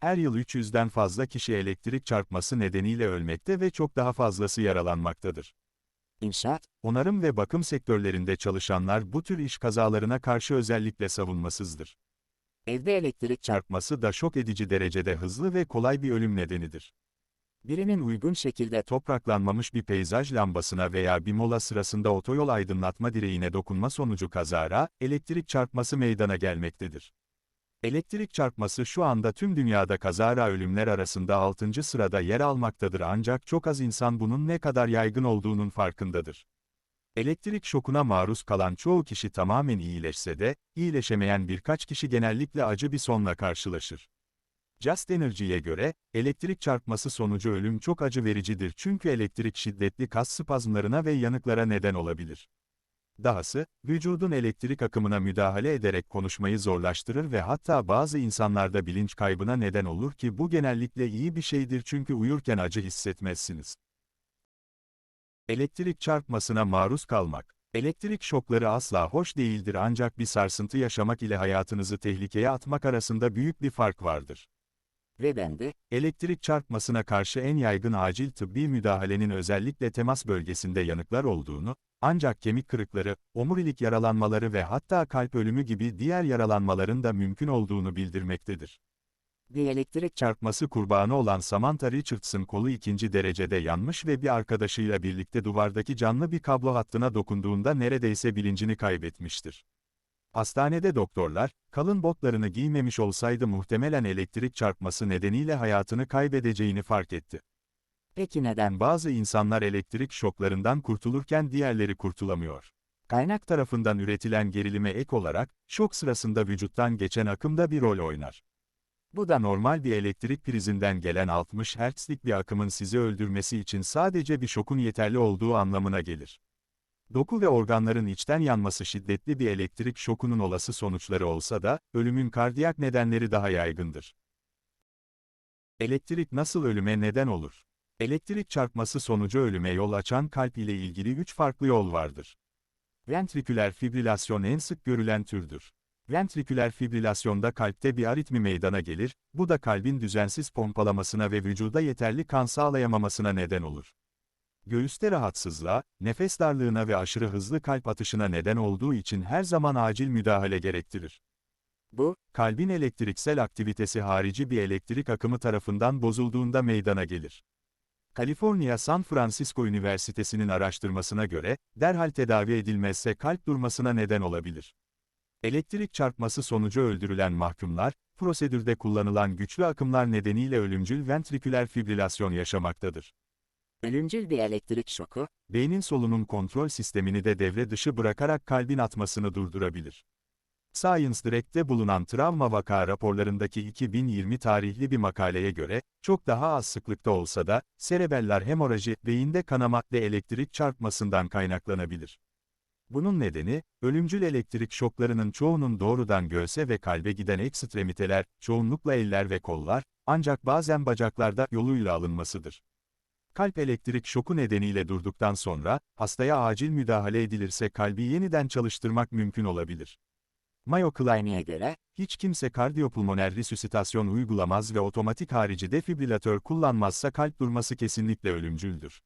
Her yıl 300'den fazla kişi elektrik çarpması nedeniyle ölmekte ve çok daha fazlası yaralanmaktadır. İnşaat, Onarım ve bakım sektörlerinde çalışanlar bu tür iş kazalarına karşı özellikle savunmasızdır. evde elektrik çarp, Çarpması da şok edici derecede hızlı ve kolay bir ölüm nedenidir. birinin uygun şekilde Topraklanmamış bir peyzaj lambasına veya bir mola sırasında otoyol aydınlatma direğine dokunma sonucu kazara, elektrik çarpması meydana gelmektedir. Elektrik çarpması şu anda tüm dünyada kazara ölümler arasında 6. sırada yer almaktadır ancak çok az insan bunun ne kadar yaygın olduğunun farkındadır. Elektrik şokuna maruz kalan çoğu kişi tamamen iyileşse de, iyileşemeyen birkaç kişi genellikle acı bir sonla karşılaşır. Just Energy'ye göre, elektrik çarpması sonucu ölüm çok acı vericidir çünkü elektrik şiddetli kas spazmlarına ve yanıklara neden olabilir. Dahası, vücudun elektrik akımına müdahale ederek konuşmayı zorlaştırır ve hatta bazı insanlarda bilinç kaybına neden olur ki bu genellikle iyi bir şeydir çünkü uyurken acı hissetmezsiniz. Elektrik çarpmasına maruz kalmak. Elektrik şokları asla hoş değildir ancak bir sarsıntı yaşamak ile hayatınızı tehlikeye atmak arasında büyük bir fark vardır. Ve bende, Elektrik çarpmasına karşı en yaygın acil tıbbi müdahalenin özellikle temas bölgesinde yanıklar olduğunu, ancak kemik kırıkları, omurilik yaralanmaları ve hatta kalp ölümü gibi diğer yaralanmaların da mümkün olduğunu bildirmektedir. bir elektrik çarp, Çarpması kurbanı olan Samantha Richards'ın kolu ikinci derecede yanmış ve bir arkadaşıyla birlikte duvardaki canlı bir kablo hattına dokunduğunda neredeyse bilincini kaybetmiştir. Hastanede doktorlar, kalın botlarını giymemiş olsaydı muhtemelen elektrik çarpması nedeniyle hayatını kaybedeceğini fark etti. peki neden? Bazı insanlar elektrik şoklarından kurtulurken diğerleri kurtulamıyor. Kaynak tarafından üretilen gerilime ek olarak, şok sırasında vücuttan geçen akımda bir rol oynar. Bu da normal bir elektrik prizinden gelen 60 Hz'lik bir akımın sizi öldürmesi için sadece bir şokun yeterli olduğu anlamına gelir. Doku ve organların içten yanması şiddetli bir elektrik şokunun olası sonuçları olsa da, ölümün kardiyak nedenleri daha yaygındır. Elektrik nasıl ölüme neden olur? Elektrik çarpması sonucu ölüme yol açan kalp ile ilgili üç farklı yol vardır. Ventriküler fibrilasyon en sık görülen türdür. Ventriküler fibrilasyonda kalpte bir aritmi meydana gelir, bu da kalbin düzensiz pompalamasına ve vücuda yeterli kan sağlayamamasına neden olur. Göğüste rahatsızlığa, nefes darlığına ve aşırı hızlı kalp atışına neden olduğu için her zaman acil müdahale gerektirir. Bu, Kalbin elektriksel aktivitesi harici bir elektrik akımı tarafından bozulduğunda meydana gelir. Kaliforniya San Francisco Üniversitesi'nin araştırmasına göre, derhal tedavi edilmezse kalp durmasına neden olabilir. Elektrik çarpması sonucu öldürülen mahkumlar, prosedürde kullanılan güçlü akımlar nedeniyle ölümcül ventriküler fibrilasyon yaşamaktadır. Ölümcül bir elektrik şoku, Beynin solunum kontrol sistemini de devre dışı bırakarak kalbin atmasını durdurabilir. Science Direct'te bulunan travma vaka raporlarındaki 2020 tarihli bir makaleye göre, çok daha az sıklıkta olsa da, serebellar hemoraji, beyinde kanama ve elektrik çarpmasından kaynaklanabilir. Bunun nedeni, ölümcül elektrik şoklarının çoğunun doğrudan göğse ve kalbe giden ekstremiteler, çoğunlukla eller ve kollar, ancak bazen bacaklarda yoluyla alınmasıdır. Kalp elektrik şoku nedeniyle durduktan sonra, hastaya acil müdahale edilirse kalbi yeniden çalıştırmak mümkün olabilir. Mayo Clinic'e göre, hiç kimse kardiyopulmoner resüsitasyon uygulamaz ve otomatik harici defibrilatör kullanmazsa kalp durması kesinlikle ölümcüldür.